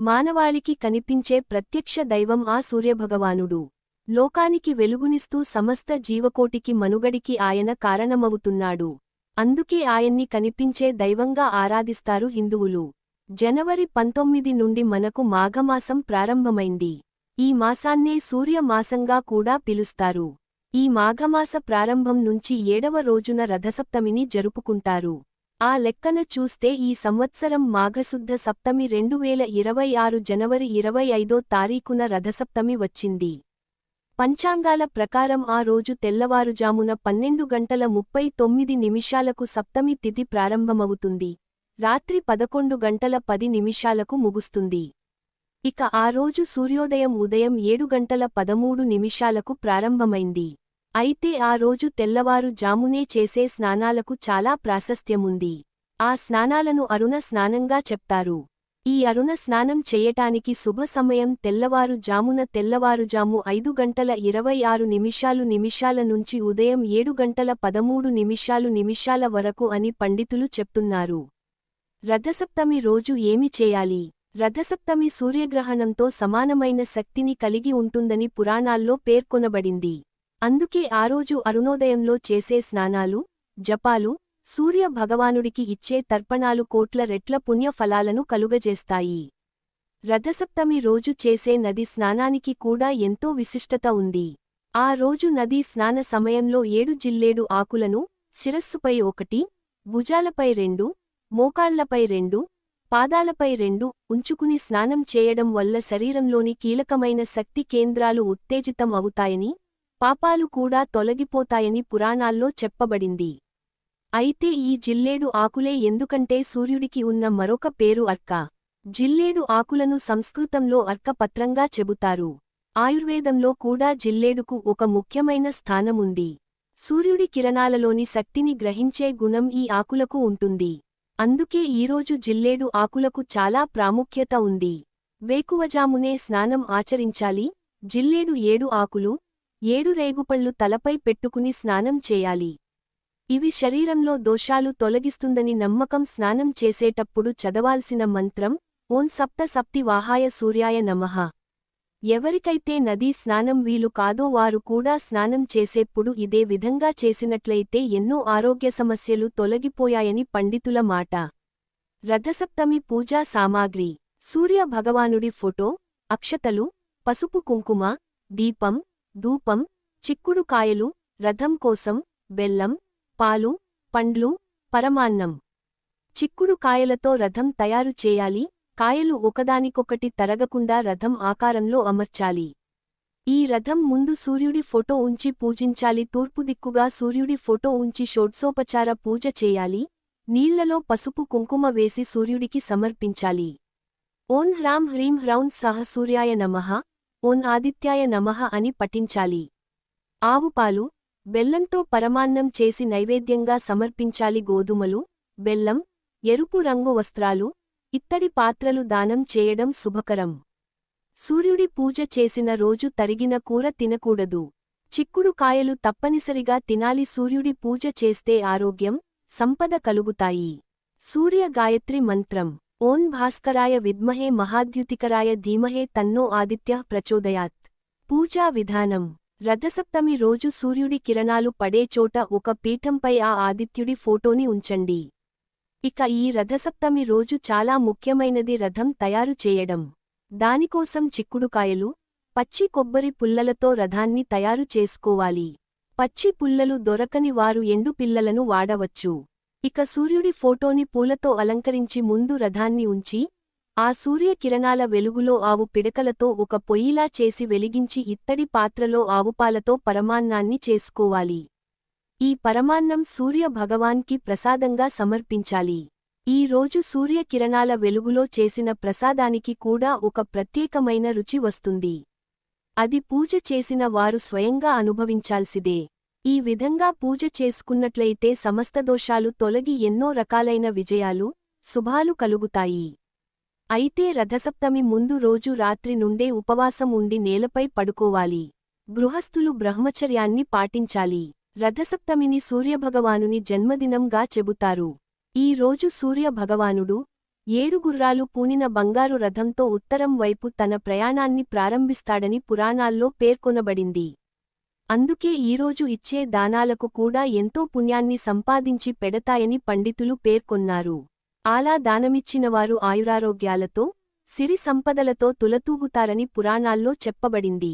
మానవాళికి కనిపించే ప్రత్యక్ష దైవం ఆ సూర్యభగవానుడు. లోకానికి వెలుగునిస్తూ సమస్త జీవకోటికి మనుగడికి ఆయన కారణమవుతున్నాడు. అందుకే ఆయన్ని కనిపించే దైవంగా ఆరాధిస్తారు హిందువులు. జనవరి పంతొమ్మిది నుండి మనకు మాఘమాసం ప్రారంభమైంది. ఈ మాసాన్నే సూర్య మాసంగా కూడా పిలుస్తారు. ఈ మాఘమాస ప్రారంభం నుంచి ఏడవ రోజున రథసప్తమిని జరుపుకుంటారు. ఆ లెక్కన చూస్తే ఈ సంవత్సరం మాఘశుద్ధ సప్తమి రెండు వేల ఇరవై ఆరు జనవరి ఇరవై ఐదో తారీఖున రథసప్తమి వచ్చింది. పంచాంగాల ప్రకారం ఆ రోజు తెల్లవారుజామున పన్నెండు గంటల ముప్పై తొమ్మిది నిమిషాలకు సప్తమి తిథి ప్రారంభమవుతుంది. రాత్రి పదకొండు గంటల పది నిమిషాలకు ముగుస్తుంది. ఇక ఆ రోజు సూర్యోదయం ఉదయం ఏడు గంటల పదమూడు నిమిషాలకు ప్రారంభమైంది. అయితే ఆ రోజు తెల్లవారు జామునే చేసే స్నానాలకు చాలా ప్రాశస్త్యముంది. ఆ స్నానాలను అరుణ స్నానంగా చెప్తారు. ఈ అరుణ స్నానం చెయ్యటానికి శుభ సమయం తెల్లవారు జామున తెల్లవారుజాము ఐదు గంటల ఇరవై ఆరు నిమిషాలు నిమిషాల నుంచి ఉదయం ఏడు గంటల పదమూడు నిమిషాలు నిమిషాల వరకు అని పండితులు చెప్తున్నారు. రథసప్తమి రోజు ఏమి చేయాలి? రథసప్తమి సూర్యగ్రహణంతో సమానమైన శక్తిని కలిగి ఉంటుందని పురాణాల్లో పేర్కొనబడింది. అందుకే ఆ రోజు అరుణోదయంలో చేసే స్నానాలు జపాలు సూర్య భగవానుడికి ఇచ్చే తర్పణాలు కోట్ల రెట్ల పుణ్యఫలాలను కలుగజేస్తాయి. రథసప్తమి రోజు చేసే నది స్నానానికి కూడా ఎంతో విశిష్టత ఉంది. ఆ రోజు నదీ స్నాన సమయంలో ఏడు జిల్లేడు ఆకులను శిరస్సుపై ఒకటి భుజాలపై రెండు మోకాళ్ళపై రెండు పాదాలపై రెండు ఉంచుకుని స్నానం చేయడం వల్ల శరీరంలోని కీలకమైన శక్తి కేంద్రాలు ఉత్తేజితం అవుతాయని పాపాలు కూడా తొలగిపోతాయని పురాణాల్లో చెప్పబడింది. అయితే ఈ జిల్లేడు ఆకులే ఎందుకంటే సూర్యుడికి ఉన్న మరొక పేరు అర్క. జిల్లేడు ఆకులను సంస్కృతంలో అర్కపత్రంగా చెబుతారు. ఆయుర్వేదంలో కూడా జిల్లేడుకు ఒక ముఖ్యమైన స్థానముంది సూర్యుడి కిరణాలలోని శక్తిని గ్రహించే గుణం ఈ ఆకులకు ఉంటుంది. అందుకే ఈరోజు జిల్లేడు ఆకులకు చాలా ప్రాముఖ్యత ఉంది. వేకువజామునే స్నానం ఆచరించాలి. జిల్లేడు ఏడు ఆకులు ఏడు రేగుపళ్ళు తలపై పెట్టుకుని స్నానం చేయాలి. ఇవి శరీరంలో దోషాలు తొలగిస్తుందని నమ్మకం స్నానం చేసేటప్పుడు చదవాల్సిన మంత్రం ఓం సప్త సప్తి వాహాయ సూర్యాయ నమః. ఎవరికైతే నదీ స్నానం వీలు కాదో వారు కూడా స్నానం చేసేప్పుడు ఇదే విధంగా చేసినట్లయితే ఎన్నో ఆరోగ్య సమస్యలు తొలగిపోయాయని పండితుల మాట. రథసప్తమి పూజా సామాగ్రి. సూర్య భగవానుడి ఫోటో అక్షతలు పసుపు కుంకుమ దీపం ధూపం చిక్కుడు కాయలు రథం కోసం బెల్లం పాలు పండ్లు పరమాన్నం. చిక్కుడు కాయలతో రథం తయారు చేయాలి కాయలు ఒకదానికొకటి తరగకుండా రథం ఆకారంలో అమర్చాలి. ఈ రథం ముందు సూర్యుడి ఫోటో ఉంచి పూజించాలి తూర్పు దిక్కుగా సూర్యుడి ఫోటో ఉంచి షోడ్సోపచార పూజ చేయాలి నీళ్ళలో పసుపు కుంకుమ వేసి సూర్యుడికి సమర్పించాలి. ఓం హ్రాం హ్రీం హ్రౌం సహ సూర్యాయ నమః. ఓన్ ఆదిత్యాయ నమః అని పఠించాలి. ఆవుపాలు బెల్లంతో పరమాన్నం చేసి నైవేద్యంగా సమర్పించాలి. గోధుమలు బెల్లం ఎరుపు రంగు వస్త్రాలు ఇత్తడి పాత్రలు దానం చేయడం శుభకరం. సూర్యుడి పూజ చేసిన రోజు తరిగిన కూర తినకూడదు. చిక్కుడు కాయలు తప్పనిసరిగా తినాలి. సూర్యుడి పూజ చేస్తే ఆరోగ్యం సంపద కలుగుతాయి. సూర్య గాయత్రి మంత్రం. ఓం భాస్కరాయ విద్మహే మహాద్యుతికరాయ ధీమహే తన్నో ఆదిత్య ప్రచోదయాత్. పూజా విధానం. రథసప్తమి రోజు సూర్యుడి కిరణాలు పడే చోట ఒక పీఠంపై ఆ ఆదిత్యుడి ఫోటోని ఉంచండి. ఇక ఈ రథసప్తమి రోజు చాలా ముఖ్యమైనది రథం తయారు చేయడం. దానికోసం చిక్కుడుకాయలు పచ్చి కొబ్బరి పుల్లలతో రథాన్ని తయారు చేసుకోవాలి. పచ్చి పుల్లలు దొరకని వారు ఎండు పిల్లలను వాడవచ్చు. ఇక సూర్యుడి ఫోటోని పూలతో అలంకరించి ముందు రథాన్ని ఉంచి ఆ సూర్యకిరణాల వెలుగులో ఆవు పిడకలతో ఒక పొయ్యిలా చేసి వెలిగించి ఇత్తడి పాత్రలో ఆవుపాలతో పరమాన్నాన్ని చేసుకోవాలి. ఈ పరమాన్నం సూర్య భగవాన్కి ప్రసాదంగా సమర్పించాలి. ఈ రోజు సూర్యకిరణాల వెలుగులో చేసిన ప్రసాదానికి కూడా ఒక ప్రత్యేకమైన రుచి వస్తుంది. అది పూజ చేసిన వారు స్వయంగా అనుభవించాల్సిదే. ఈ విధంగా పూజ చేసుకున్నట్లయితే సమస్త దోషాలు తొలగి ఎన్నో రకాలైన విజయాలు శుభాలు కలుగుతాయి. అయితే రథసప్తమి ముందు రోజు రాత్రి నుండే ఉపవాసం ఉండి నేలపై పడుకోవాలి. గృహస్థులు బ్రహ్మచర్యాన్ని పాటించాలి. రథసప్తమిని సూర్యభగవానుని జన్మదినంగా చెబుతారు. ఈ రోజు సూర్యభగవానుడు ఏడుగుర్రాలు ఏడు గుర్రాలు పూనిన బంగారు రథంతో ఉత్తరం వైపు తన ప్రయాణాన్ని ప్రారంభిస్తాడని పురాణాల్లో పేర్కొనబడింది. అందుకే ఈరోజు ఇచ్చే దానాలకు కూడా ఎంతో పుణ్యాన్ని సంపాదించి పెడతాయని పండితులు పేర్కొన్నారు. ఆలా దానమిచ్చినవారు ఆయురారోగ్యాలతో సిరి సంపదలతో తులతూగుతారని పురాణాల్లో చెప్పబడింది.